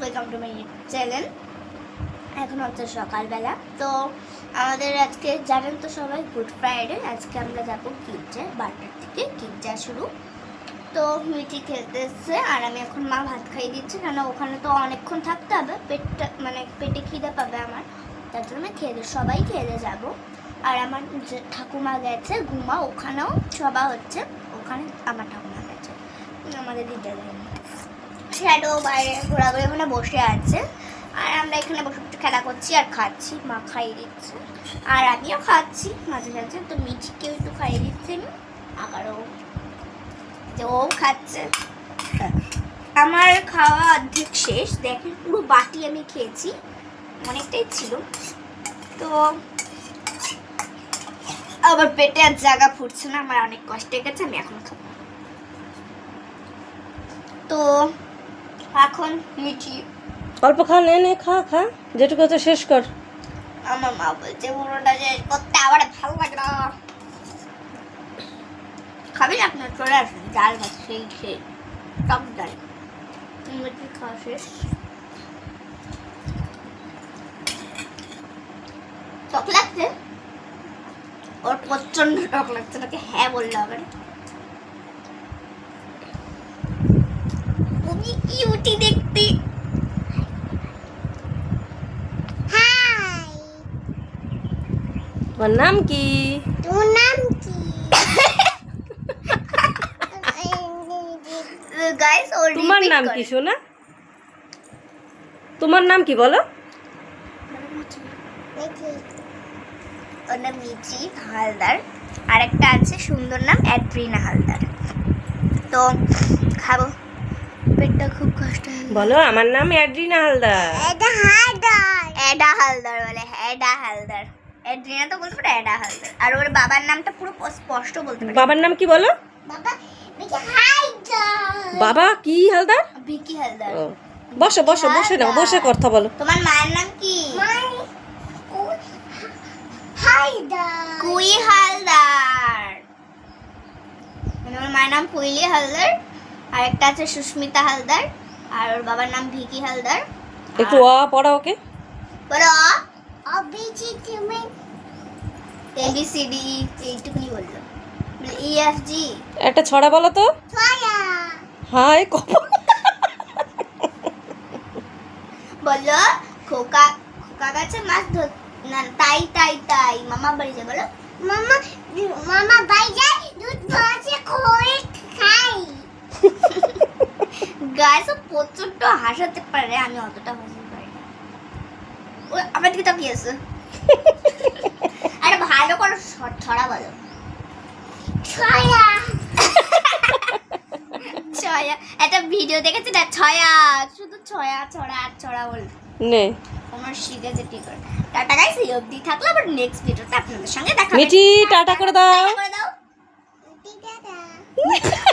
Welcome to my channel এখন হচ্ছে সকালবেলা। তো আমাদের আজকে জানেন তো সবাই গুড ফ্রাইডে আজকে আমরা যাব কিচে বারোটার থেকে কিচা শুরু। তো মিঠি খেলতে এসছে আর আমি এখন মা ভাত খাইয়ে দিচ্ছে কেন ওখানে তো অনেকক্ষণ থাকতে হবে, পেটটা মানে পেটে খিদে পাবে আমার। তার জন্য আমি খেয়ে সবাই খেয়ে যাব। আর আমার যে ঠাকুমা গেছে, ঘুমা, ওখানেও সভা হচ্ছে, ওখানে আমার ঠাকুমা গেছে। আমাদের দিদা শ্যাডো বাইরে ঘোরাঘুরি ওখানে বসে আছে। আর আমরা এখানে বসে একটু খেলা করছি আর খাচ্ছি, মা খাইয়ে দিচ্ছে। আর আমিও খাচ্ছি মাঝে মাঝে তো মিঠিকেও একটু খাইয়ে দিচ্ছে আমি আবারও যে ও খাচ্ছে। আমার খাওয়া অর্ধেক শেষ, দেখেন পুরো বাটি আমি খেয়েছি, অনেকটাই ছিল। তো আবার পেটে আর জায়গা ফুটছে না, আমার অনেক কষ্ট গেছে, আমি এখন খাব তো এখন মিঠি অল্প খা নে নে খা খা যেটুকু আছে শেষ কর। আমার মা বলছে পুরোটা শেষ করতে আবার ভালো লাগে না। খাবি না আপনার চলে আসুন ডাল ভাত সেই সেই টক ডাল। মিঠি খাওয়া শেষ? টক লাগছে? ওর প্রচণ্ড টক লাগছে নাকি হ্যাঁ বললে হবে কিউটি দেখতে। হাই। তোমার নাম কি? তোমার নাম কি? গাইস তোমার নাম। কি সোনা? তোমার নাম কি বলো? ওর নাম মিচি হালদার। আরেকটা আছে সুন্দর নাম অ্যাড্রিনা হালদার। তো খাব পেটটা খুব কষ্ট হয় বলো আমার নাম অ্যাড্রিনা হালদার। এডা হালদার। এডা হালদার বলে এডা হালদার। অ্যাড্রিনা তো বলতে পারে এডা হালদার। আর ওর বাবার নামটা পুরো স্পষ্ট বলতে পারে। বাবার নাম কি বলো? বাবা বাবা কি হালদার? ভিকি হালদার। ও, বসো বসো বসে নাও বসে কথা বলো। তোমার মায়ের নাম কি? কুই হালদার। ওর মায়ের নাম কুইলি হালদার। আর একটা আছে সুস্মিতা হালদার। আর ওর বাবার নাম ভিকি হালদার। একটু অ পড়া ওকে। বলো অভিজিৎ তুমি এবিসিডি এইটুকুনি বলল। ই এফ জি একটা ছড়া বলো তো। ছয়া হাই কপাল। বলল খোকা খোকা গাছে মাছ ধর না তাই তাই তাই মামা বাড়ি যায়। বলো মামা মামা বাড়ি যায়? প্রচণ্ড হাসাতে পারে আমি অতটা হাসতে পারি না। ও আমার দিকে তাকিয়ে আছে। আরে ভালো করে ছ- ছড়া বলো ছয়া। ছয়া। একটা ভিডিও দেখেছি না? ছয়া। শুধু ছয়া ছড়া আর ছড়া বল। নে। আমার শিখেছে ঠিক করে? টাটা গাইস এই অবধি থাকল আবার নেক্সট ভিডিওতে আপনাদের সঙ্গে দেখা হবে। মিঠি টাটা করে দাও। টাটা করে দাও। টাটা।